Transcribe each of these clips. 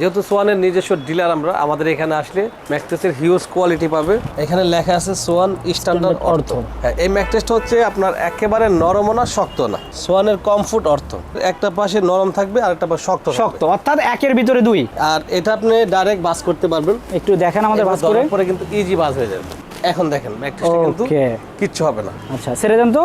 যেহেতু সোয়ানের নিজস্ব ডিলার আমরা আমাদের এখানে আসলে ম্যাট্রেসের হিউজ কোয়ালিটি পাবে। এখানে লেখা আছে সোয়ান স্ট্যান্ডার্ড অর্থ। হ্যাঁ এই ম্যাট্রেসটা হচ্ছে আপনার একেবারে নরমও না শক্ত না। সোয়ানের কমফোর্ট অর্থ। একটা পাশে নরম থাকবে আর একটা পাশে শক্ত শক্ত অর্থাৎ একের ভিতরে দুই। আর এটা আপনি ডাইরেক্ট বাস করতে পারবেন। একটু দেখেন আমাদের বাস করে। পরে কিন্তু ইজি বাস হয়ে যাবে। এখন দেখেন ম্যাট্রেসটা কিন্তু. কিচ্ছু হবে না। আচ্ছা ছেড়ে দেন তো।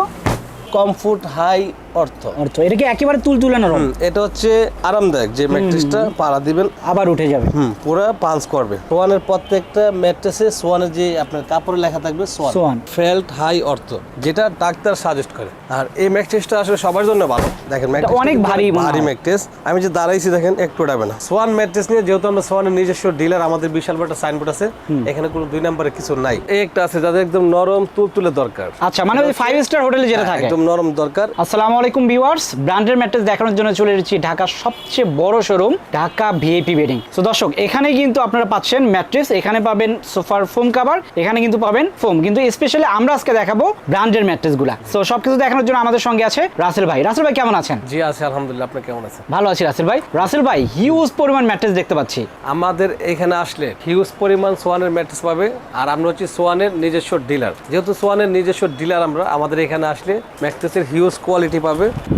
কমফোর্ট হাই অর্থ। অর্থ। এটা কি একেবারে তুল তুলে নরম এটা হচ্ছে আরামদায়ক। যে ম্যাট্রেসটা পাড়া দিবেন আবার উঠে যাবে। হুম পুরো পাঞ্চ করবে। সোয়ানের প্রত্যেকটা ম্যাট্রেসে সোয়ানের যে আপনার কাপড়ে লেখা থাকবে সোয়ান। সোয়ান। ফেল্ট হাই অর্থ। যেটা ডাক্তার সাজেস্ট করে। আর এই ম্যাট্রেসটা আসলে সবার জন্য ভালো। দেখেন mattress অনেক ভারী ভারী ম্যাট্রেস। আমি যে দাঁড়াইছি দেখেন একটু উঠাবে না। সোয়ান ম্যাট্রেস নিয়ে যেহেতু আমরা সোয়ানের নিজস্ব ডিলার আমাদের বিশাল বড় সাইনবোর্ড আছে। এখানে কোনো দুই নম্বরে কিছু নাই। এই একটা আছে যাদের একদম নরম তুলতুলে দরকার। আচ্ছা মানে ফাইভ স্টার হোটেলে যেটা থাকে। একদম নরম দরকার। আসসালামু আলাইকুম ভিউয়ার্স। ব্র্যান্ডের ম্যাট্রেস দেখানোর জন্য চলে এসেছি ঢাকার সবচেয়ে বড় শোরুম ঢাকা ভিএপি বেডিং তো দর্শক এখানে কিন্তু আপনারা পাচ্ছেন ম্যাট্রেস এখানে পাবেন সোফার ফোম কাভার এখানে কিন্তু পাবেন ফোম কিন্তু স্পেশালি আমরা আজকে দেখাবো ব্র্যান্ডের ম্যাট্রেসগুলা তো সবকিছু দেখানোর জন্য আমাদের সঙ্গে আছে রাসেল ভাই। রাসেল ভাই কেমন আছেন? জি আছে আলহামদুলিল্লাহ। আপনি কেমন আছেন? ভালো আছি রাসেল ভাই। রাসেল ভাই হিউজ পরিমাণ ম্যাট্রেস দেখতে পাচ্ছি। আমাদের এখানে আসলে হিউজ পরিমাণ সোয়ানের ম্যাট্রেস পাবে। আর আমরা হচ্ছি সোয়ানের নিজস্ব ডিলার যেহেতু সোয়ানের নিজস্ব ডিলার আমরা আমাদের এখানে আসলে ম্যাট্রেসের হিউজ কোয়ালিটি পাবে।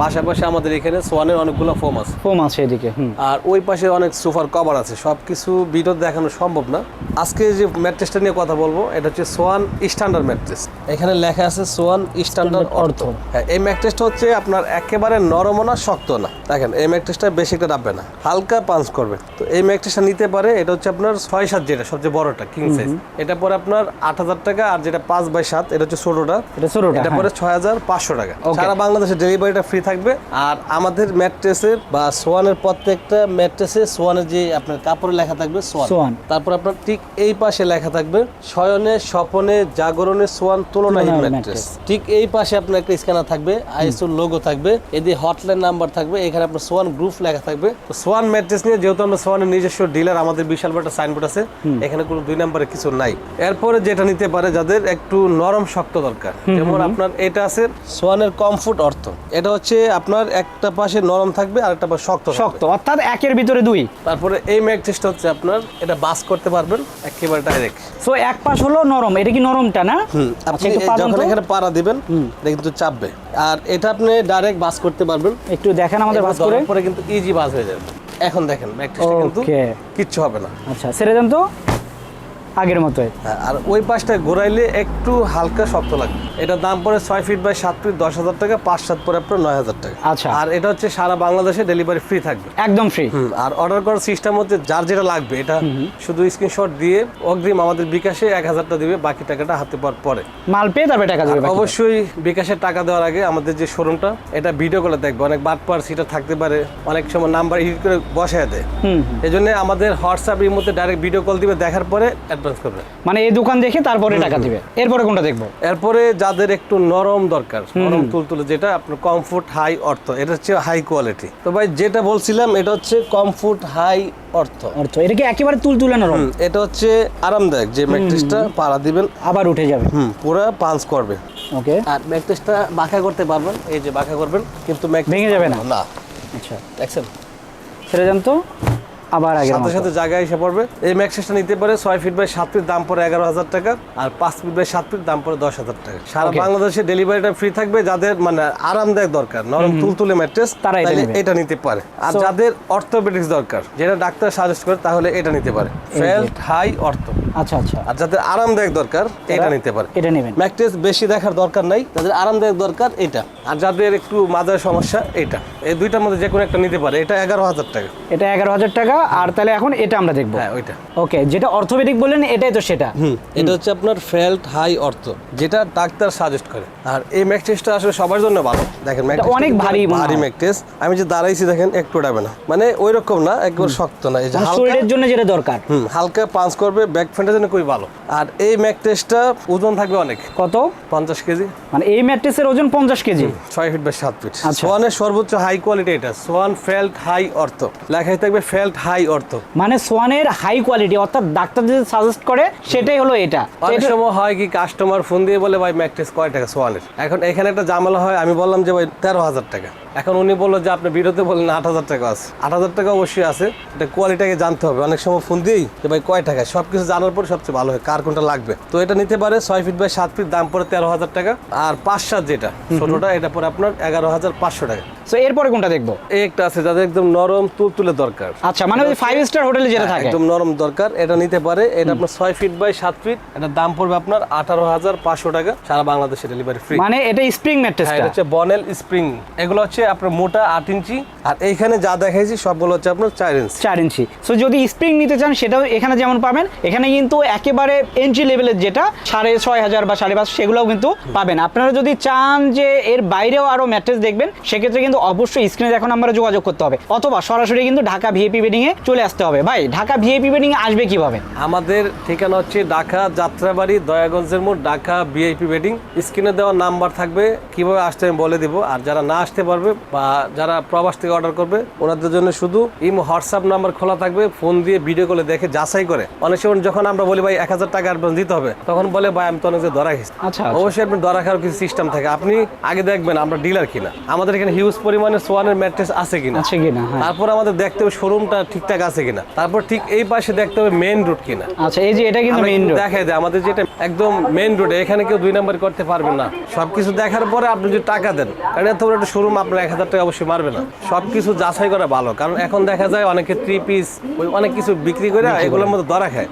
পাশাপাশি আমাদের এখানে সোয়ানের অনেকগুলো ফোম আছে। ফোম আছে এদিকে আর ওই পাশে অনেক সোফার কভার আছে। সব কিছু ভিডিও দেখানো সম্ভব না। আজকে যে ম্যাট্রেসটা নিয়ে কথা বলব এটা হচ্ছে সোয়ান স্ট্যান্ডার্ড ম্যাট্রেস। এখানে লেখা আছে সোয়ান স্ট্যান্ডার্ড অর্থ। হ্যাঁ এই ম্যাট্রেসটা হচ্ছে আপনার একেবারে নরমও না শক্ত না। দেখেন এই ম্যাট্রেসটা বেশি একটা ডাববে না। হালকা পাঞ্চ করবে। তো এই ম্যাট্রেসটা নিতে পারে এটা হচ্ছে আপনার ছয় সাত যেটা সবচেয়ে বড়টা কিং সাইজ এটা পরে আপনার আট হাজার টাকা আর যেটা পাঁচ বাই সাত এটা হচ্ছে ছোটটা এটা ছোটটা, এটা হ্যাঁ। পরে ছয় হাজার পাঁচশো টাকা. সারা বাংলাদেশে ডেলিভারিটা ফ্রি থাকবে। আর আমাদের ম্যাট্রেসের বা সোয়ানের প্রত্যেকটা ম্যাট্রেসে সোয়ানের যে আপনার কাপড়ে লেখা থাকবে সোয়ান। সোয়ান। তারপর আপনার ঠিক এই পাশে লেখা থাকবে শয়নে স্বপনে জাগরণে সোয়ান তুলনাহীন ম্যাট্রেস। ঠিক এই পাশে আপনার একটা স্ক্যানার থাকবে আইএসও লোগো থাকবে এদিকে হটলাইন নাম্বার থাকবে এখানে আপনার সোয়ান গ্রুপ লেখা থাকবে। তো সোয়ান ম্যাট্রেস নিয়ে যেহেতু আমরা সোয়ানের নিজস্ব ডিলার আমাদের বিশাল বড় সাইনবোর্ড আছে এখানে কোনো দুই নম্বরে কিছু নাই। এরপরে যেটা নিতে পারে যাদের একটু নরম শক্ত দরকার যেমন আপনার এটা আছে সোয়ানের কমফোর্ট অর্থ। এটা হচ্ছে আপনার একটা পাশে নরম থাকবে আর একটা পাশে শক্ত শক্ত অর্থাৎ একের ভিতরে দুই। তারপরে এই ম্যাট্রেসটা হচ্ছে আপনার এটা বাস করতে পারবেন একেবারে ডাইরেক্ট সো এক পাশ হলো নরম এটা কি নরমটা না? একটু যখন। এখানে পাড়া দিবেন কিন্তু চাপবে। আর এটা আপনি ডাইরেক্ট বাস করতে পারবেন। একটু দেখেন আমাদের বাস করে। পরে কিন্তু ইজি বাস হয়ে যাবে। এখন দেখেন ম্যাট্রেসটা কিন্তু কিচ্ছু হবে না। আচ্ছা ছেড়ে দেন তো। আগের মতোই। হ্যাঁ, আর ওই পাশটা ঘোরাইলে একটু হালকা শক্ত লাগবে। এটা দাম পড়ে ছয় ফিট বাই সাত ফিট দশ হাজার টাকা পাঁচ সাত পরে আপনার নয় হাজার টাকা। আচ্ছা। আর এটা হচ্ছে সারা বাংলাদেশে ডেলিভারি ফ্রি থাকবে। একদম ফ্রি আর অর্ডার করার সিস্টেম হচ্ছে যার যেটা লাগবে এটা শুধু স্ক্রিনশট দিয়ে অগ্রিম আমাদের বিকাশে এক হাজারটা দিবে বাকি টাকাটা হাতে পাওয়ার পরে। মাল পেয়ে তারপরে টাকা দেবে অবশ্যই বিকাশের টাকা দেওয়ার আগে আমাদের যে শোরুমটা এটা ভিডিও করে দেখবে। অনেক বাটপার সিটা থাকতে পারে অনেক সময় নাম্বার এডিট করে বসায় দেয়। হুম এই জন্য আমাদের হোয়াটসঅ্যাপ এর মধ্যে ডাইরেক্ট ভিডিও কল দিবে দেখার পরে অ্যাডভান্স করবে। মানে এই দোকান দেখে তারপরে টাকা দিবে। এরপরে কোনটা দেখব? এরপরে যাদের একটু নরম দরকার নরম তুলতুলে যেটা আপনার কমফোর্ট হাই অর্থ এটা হচ্ছে হাই কোয়ালিটি তো ভাই যেটা বলছিলাম এটা হচ্ছে কমফোর্ট হাই অর্থ। অর্থ এটা কি একেবারে তুল তুলে নরম এটা হচ্ছে আরামদায়ক যে ম্যাট্রেসটা পাড়া দিবেন। আবার উঠে যাবে। হুম পুরো পাঞ্চ করবে। ওকে। আর ম্যাট্রেসটা বাঁকা করতে পারবেন এই যে বাঁকা করবেন কিন্তু ভেঙে যাবে না? না। আচ্ছা। দেখছেন? ছেড়ে দেন তো। আবার আগের সাথে সাথে জায়গায় এসে পড়বে। এই ম্যাট্রেসটা নিতে পারে ছয় ফিট বাই সাত ফিট দাম পড়ে এগারো হাজার টাকা। আর পাঁচ ফিট বাই সাত ফিট দাম পড়ে দশ হাজার টাকা। সারা বাংলাদেশে ডেলিভারিটা ফ্রি থাকবে যাদের মানে আরামদায়ক দরকার নরম তুলতুলে ম্যাট্রেস তারা। এটা নিতে পারে। আর যাদের অর্থোপেডিক্স দরকার যেটা ডাক্তার সাজেস্ট করে তাহলে এটা নিতে পারে। ফেল্ট হাই অর্থ আচ্ছা আচ্ছা। আর যাদের আরামদায়ক দরকার এটা নিতে পারে। এটা নেবেন। ম্যাট্রেস বেশি দেখার দরকার নাই যাদের আরামদায়ক দরকার এটা। আর যাদের একটু মাজার সমস্যা এটা। এই দুইটার মধ্যে যে কোনো একটা নিতে পারে এটা এগারো হাজার টাকা। এটা এগারো হাজার টাকা আর তাহলে এখন এটা আমরা দেখব। হ্যাঁ ওইটা। ওকে যেটা অর্থোপেডিক বললেন এটাই তো সেটা। এটা হচ্ছে আপনার ফেল্ট হাই অর্থ যেটা ডাক্তার সাজেস্ট করে। আর এই ম্যাট্রেসটা আসলে সবার জন্য ভালো। দেখেন অনেক ভারী ভারী। ম্যাট্রেস আমি যে দাঁড়াইছি দেখেন একটু উঠাবে না। মানে ওই রকম না একবার শক্ত না। এই যে হালকা শরীরের জন্য যেটা দরকার। হুম হালকা পাঞ্চ করবে ব্যাক ফ্রেন্ডের জন্য খুবই ভালো। আর এই ম্যাট্রেসটা ওজন থাকবে অনেক। কত? পঞ্চাশ কেজি। মানে এই ম্যাট্রেসের ওজন পঞ্চাশ কেজি। ছয় ফিট বাই সাত ফিট আচ্ছা। সোয়ানের সর্বোচ্চ হাই কোয়ালিটি এটা। সোয়ান ফেল্ট হাই অর্থ। লেখাই থাকবে ফেল্ট হাই অর্থ। মানে সোয়ানের হাই কোয়ালিটি অর্থাৎ ডাক্তার যদি সাজেস্ট করে সেটাই হলো এটা। অনেক সময় হয় কি কাস্টমার ফোন দিয়ে বলে ভাই ম্যাট্রেস কয় টাকা সোয়ানের? এখন এখানে একটা জামালা হয় আমি বললাম যে ভাই তেরো হাজার টাকা। এখন উনি বলল যে আপনি ভিডিওতে বললেন আট হাজার টাকা আছে। আট হাজার টাকা অবশ্যই আছে। এটা কোয়ালিটিকে জানতে হবে। অনেক সময় ফোন দিয়েই যে ভাই কয় টাকা? সব কিছু জানার পর সবচেয়ে ভালো হয়। কার কোনটা লাগবে? তো এটা নিতে পারে ছয় ফিট বাই সাত ফিট দাম পড়ে তেরো হাজার টাকা। আর পাঁচ সাত যেটা ছোটটা এটা পরে আপনার এগারো হাজার পাঁচশো টাকা। সো এরপরে কোনটা দেখব? একটা আছে যাদের একদম নরম তুলতুলে দরকার। আচ্ছা মানে ওই ফাইভ স্টার হোটেলে যেটা থাকে। একদম নরম দরকার। এটা নিতে পারে। এটা আপনার ছয় ফিট বাই সাত ফিট এটার দাম পড়বে আপনার আঠারো হাজার পাঁচশো টাকা। সারা বাংলাদেশে ডেলিভারি ফ্রি মানে এটা স্প্রিং ম্যাট্রেসটা এটা হচ্ছে বনেল স্প্রিং এগুলো হচ্ছে আপনার মোটা আট ইঞ্চি। আর এইখানে যা দেখাইছি সবগুলো হচ্ছে আপনার চার ইঞ্চি। চার ইঞ্চি। সো যদি স্প্রিং নিতে চান সেটাও এখানে যেমন পাবেন এখানে কিন্তু একেবারে এন্ট্রি লেভেলের যেটা সাড়ে ছয় হাজার বা সাড়ে পাঁচ সেগুলোও কিন্তু পাবেন। আপনারা যদি চান যে এর বাইরেও আরও ম্যাট্রেস দেখবেন সেক্ষেত্রে কিন্তু অবশ্যই স্ক্রিনে এখন আমরা যোগাযোগ করতে হবে। অথবা সরাসরি কিন্তু ঢাকা ভিএপি বেডিংয়ে চলে আসতে হবে। ভাই ঢাকা ভিএপি বেডিংয়ে আসবে কীভাবে? আমাদের ঠিকানা হচ্ছে ঢাকা যাত্রাবাড়ি দয়াগঞ্জের মোড় ঢাকা ভিআইপি ওয়েডিং স্ক্রিনে দেওয়া নাম্বার থাকবে কীভাবে আসতে আমি বলে দিব। আর যারা না আসতে পারবে বা যারা প্রবাস থেকে অর্ডার করবে ওনাদের জন্য শুধু ইম হোয়াটসঅ্যাপ নাম্বার খোলা থাকবে ফোন দিয়ে ভিডিও কলে দেখে যাচাই করে। অনেক সময় যখন আমরা বলি ভাই এক হাজার টাকা অ্যাডভান্স দিতে হবে তখন বলে ভাই আমি তো অনেক ধরা খেয়েছি আচ্ছা, আচ্ছা। অবশ্যই আপনি ধরা খাওয়ার কিছু সিস্টেম থাকে। আপনি আগে দেখবেন আমরা ডিলার কিনা। আমাদের এখানে হিউজ পরিমাণে সোয়ানের ম্যাট্রেস আছে কিনা। আছে কিনা হ্যাঁ। তারপর আমাদের দেখতে হবে শোরুমটা ঠিকঠাক আছে কিনা। তারপর ঠিক এই পাশে দেখতে হবে মেইন রুট কিনা। আচ্ছা এই যে এটা কিন্তু মেইন রোড দেখাই দেয় আমাদের যেটা একদম মেইন রোডে এখানে কেউ দুই নাম্বার করতে পারবেন না। সবকিছু দেখার পরে আপনি যদি টাকা দেন কারণ এত বড় একটা শোরুম আপনার এক হাজার টাকা অবশ্যই মারবে না। সবকিছু যাচাই করা ভালো। কারণ এখন দেখা যায় অনেকে থ্রি পিস ওই অনেক কিছু বিক্রি করে এগুলোর মধ্যে ধরা খায়।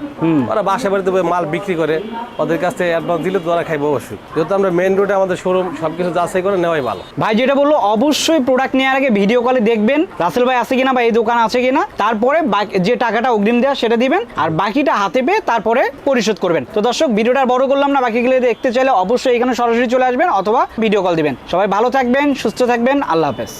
ওরা বাসা বাড়িতে মাল বিক্রি করে। ওদের কাছ থেকে অ্যাডভান্স দিলে ধরা খাইবে অবশ্যই। যেহেতু আমরা মেইন রোডে আমাদের শোরুম সবকিছু যাচাই করে নেওয়াই ভালো। ভাই যেটা বলল অবশ্যই প্রোডাক্ট নেওয়ার আগে ভিডিও কলে দেখবেন রাসেল ভাই আছে কিনা বা এই দোকান আছে কিনা। তারপরে যে টাকাটা অগ্রিম দেওয়া সেটা দিবেন। আর বাকিটা হাতে পেয়ে তারপরে পরিশোধ করবেন। তো দর্শক ভিডিওটা বড় করলাম না বাকিগুলো দেখতে চাইলে অবশ্যই এখানে সরাসরি চলে আসবেন অথবা ভিডিও কল দিবেন। সবাই ভালো থাকবেন সুস্থ থাকবেন আল্লাহ হাফেজ।